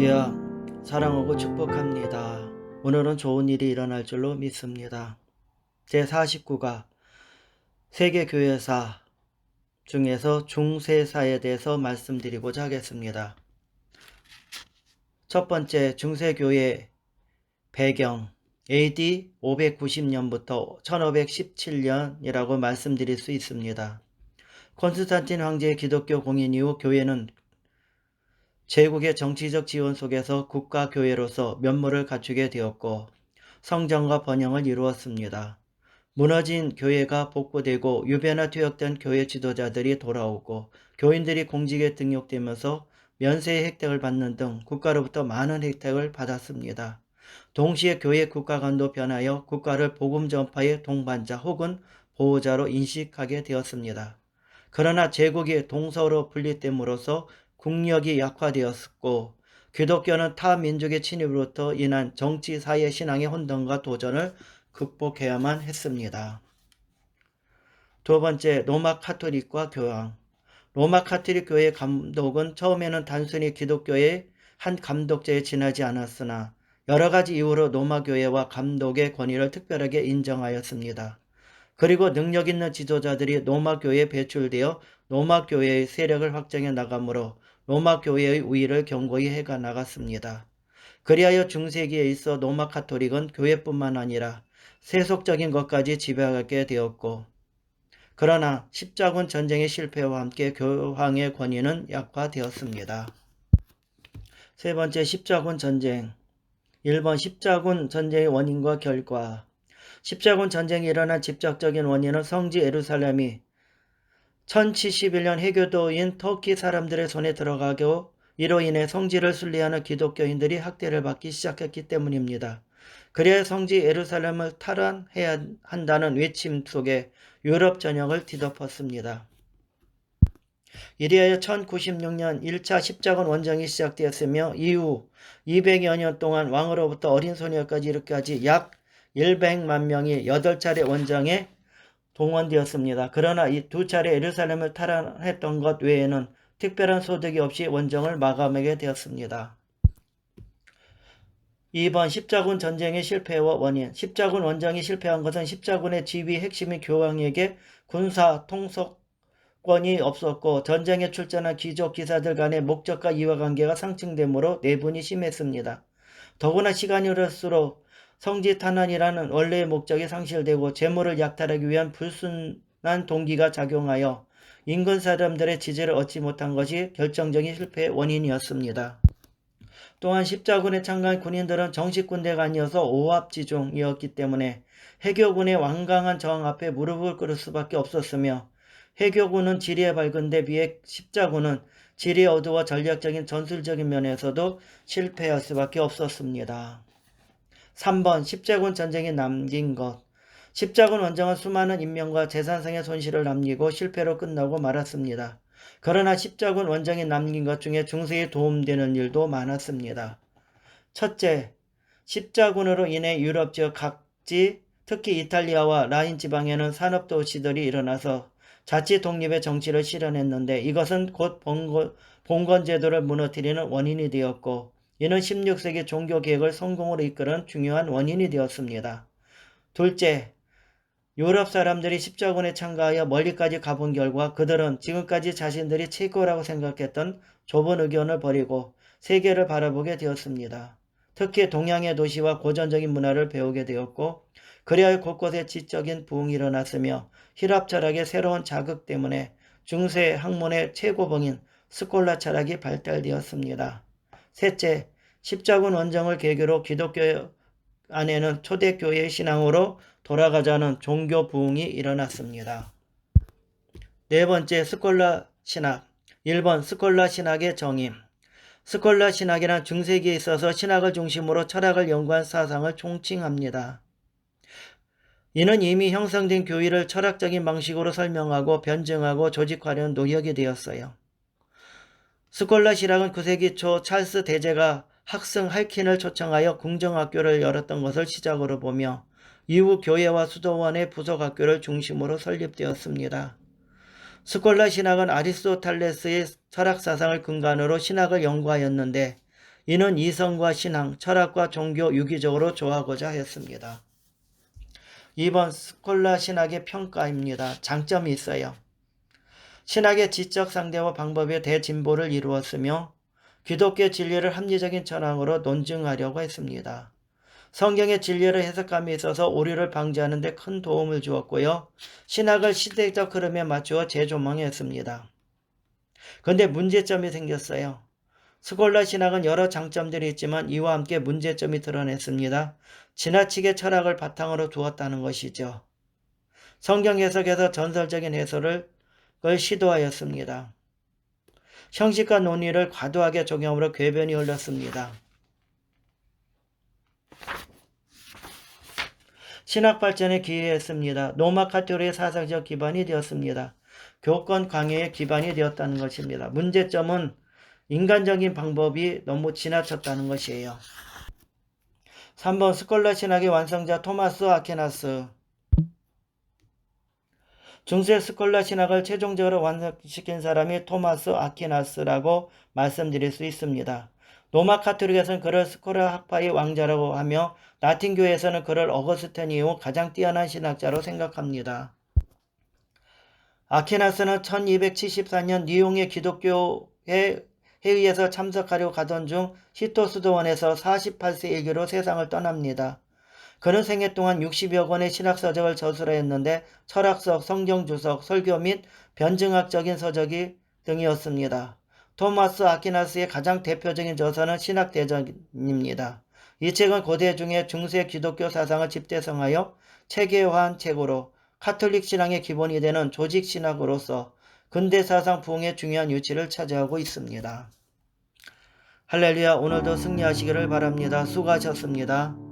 할렐루야 사랑하고 축복합니다. 오늘은 좋은 일이 일어날 줄로 믿습니다. 제49가 세계교회사 중에서 중세사에 대해서 말씀드리고자 하겠습니다. 첫 번째 중세교회 배경 AD 590년부터 1517년이라고 말씀드릴 수 있습니다. 콘스탄틴 황제의 기독교 공인 이후 교회는 제국의 정치적 지원 속에서 국가 교회로서 면모를 갖추게 되었고 성장과 번영을 이루었습니다. 무너진 교회가 복구되고 유배나 퇴역된 교회 지도자들이 돌아오고 교인들이 공직에 등록되면서 면세의 혜택을 받는 등 국가로부터 많은 혜택을 받았습니다. 동시에 교회 국가관도 변하여 국가를 복음 전파의 동반자 혹은 보호자로 인식하게 되었습니다. 그러나 제국이 동서로 분리됨으로써 국력이 약화되었고 기독교는 타 민족의 침입으로부터 인한 정치, 사회, 신앙의 혼돈과 도전을 극복해야만 했습니다. 두 번째, 로마 카톨릭과 교황. 로마 카톨릭 교회 감독은 처음에는 단순히 기독교의 한 감독자에 지나지 않았으나 여러 가지 이유로 로마 교회와 감독의 권위를 특별하게 인정하였습니다. 그리고 능력 있는 지도자들이 로마 교회에 배출되어 로마 교회의 세력을 확장해 나가므로 로마 교회의 우위를 견고히 해가 나갔습니다. 그리하여 중세기에 있어 로마 카톨릭은 교회뿐만 아니라 세속적인 것까지 지배하게 되었고 그러나 십자군 전쟁의 실패와 함께 교황의 권위는 약화되었습니다. 세 번째 십자군 전쟁 1번 십자군 전쟁의 원인과 결과 십자군 전쟁이 일어난 직접적인 원인은 성지 에루살렘이 1071년 해교도인 터키 사람들의 손에 들어가고 이로 인해 성지를 순리하는 기독교인들이 학대를 받기 시작했기 때문입니다. 그래야 성지 예루살렘을 탈환해야 한다는 외침 속에 유럽 전역을 뒤덮었습니다. 이리하여 1096년 1차 십자군 원정이 시작되었으며 이후 200여 년 동안 왕으로부터 어린 소녀까지 이렇게까지 약 100만 명이 8차례 원정에 동원되었습니다. 그러나 이 두 차례 예루살렘을 탈환했던 것 외에는 특별한 소득이 없이 원정을 마감하게 되었습니다. 2번 십자군 전쟁의 실패와 원인 십자군 원정이 실패한 것은 십자군의 지휘 핵심인 교황에게 군사 통속권이 없었고 전쟁에 출전한 귀족 기사들 간의 목적과 이해관계가 상충되므로 내분이 심했습니다. 더구나 시간이 흐를수록 성지 탄환이라는 원래의 목적이 상실되고 재물을 약탈하기 위한 불순한 동기가 작용하여 인근 사람들의 지지를 얻지 못한 것이 결정적인 실패의 원인이었습니다. 또한 십자군에 참가한 군인들은 정식 군대가 아니어서 오합지중이었기 때문에 해교군의 완강한 저항 앞에 무릎을 꿇을 수밖에 없었으며 해교군은 지리에 밝은 데 비해 십자군은 지리 어두워 전략적인 전술적인 면에서도 실패할 수밖에 없었습니다. 3번 십자군 전쟁이 남긴 것. 십자군 원정은 수많은 인명과 재산상의 손실을 남기고 실패로 끝나고 말았습니다. 그러나 십자군 원정이 남긴 것 중에 중세에 도움되는 일도 많았습니다. 첫째, 십자군으로 인해 유럽 지역 각지, 특히 이탈리아와 라인 지방에는 산업 도시들이 일어나서 자치 독립의 정치를 실현했는데 이것은 곧 봉건, 제도를 무너뜨리는 원인이 되었고 이는 16세기 종교 개혁을 성공으로 이끄는 중요한 원인이 되었습니다. 둘째, 유럽 사람들이 십자군에 참가하여 멀리까지 가본 결과 그들은 지금까지 자신들이 최고라고 생각했던 좁은 의견을 버리고 세계를 바라보게 되었습니다. 특히 동양의 도시와 고전적인 문화를 배우게 되었고 그리하여 곳곳에 지적인 부흥이 일어났으며 힐랍 철학의 새로운 자극 때문에 중세 학문의 최고봉인 스콜라 철학이 발달되었습니다. 셋째, 십자군 원정을 계기로 기독교 안에는 초대교회의 신앙으로 돌아가자는 종교 부흥이 일어났습니다. 네 번째, 스콜라 신학. 1번 스콜라 신학의 정임. 스콜라 신학이란 중세기에 있어서 신학을 중심으로 철학을 연구한 사상을 총칭합니다. 이는 이미 형성된 교의를 철학적인 방식으로 설명하고 변증하고 조직화하려는 노력이 되었어요. 스콜라 신학은 9세기 초 찰스 대제가 학생 할킨을 초청하여 궁정학교를 열었던 것을 시작으로 보며 이후 교회와 수도원의 부속학교를 중심으로 설립되었습니다. 스콜라 신학은 아리스토텔레스의 철학 사상을 근간으로 신학을 연구하였는데 이는 이성과 신앙, 철학과 종교 유기적으로 조하고자 했습니다. 2번 스콜라 신학의 평가입니다. 장점이 있어요. 신학의 지적 상대와 방법의 대진보를 이루었으며 기독교 진리를 합리적인 철학으로 논증하려고 했습니다. 성경의 진리를 해석감이 있어서 오류를 방지하는 데 큰 도움을 주었고요. 신학을 시대적 흐름에 맞추어 재조망했습니다. 그런데 문제점이 생겼어요. 스콜라 신학은 여러 장점들이 있지만 이와 함께 문제점이 드러냈습니다. 지나치게 철학을 바탕으로 두었다는 것이죠. 성경 해석에서 전설적인 해설을 걸 시도하였습니다. 형식과 논의를 과도하게 적용함으로 궤변이 흘렀습니다. 신학 발전에 기여했습니다. 노마 카톨릭의 사상적 기반이 되었습니다. 교권 강요의 기반이 되었다는 것입니다. 문제점은 인간적인 방법이 너무 지나쳤다는 것이에요. 3번 스콜라 신학의 완성자 토마스 아케나스 중세 스콜라 신학을 최종적으로 완성시킨 사람이 토마스 아퀴나스라고 말씀드릴 수 있습니다. 로마 카톨릭에서는 그를 스콜라 학파의 왕자라고 하며 라틴 교회에서는 그를 어거스텐 이후 가장 뛰어난 신학자로 생각합니다. 아퀴나스는 1274년 뉴용의 기독교회 회의에서 참석하려 가던 중 시토스도원에서 48세 일기로 세상을 떠납니다. 그는 생애 동안 60여 권의 신학서적을 저술하였는데 철학석, 성경주석, 설교 및 변증학적인 서적이 등이었습니다. 토마스 아키나스의 가장 대표적인 저서는 신학대전입니다. 이 책은 고대 중에 중세 기독교 사상을 집대성하여 체계화한 책으로 카톨릭 신앙의 기본이 되는 조직 신학으로서 근대 사상 부흥의 중요한 위치를 차지하고 있습니다. 할렐루야 오늘도 승리하시기를 바랍니다. 수고하셨습니다.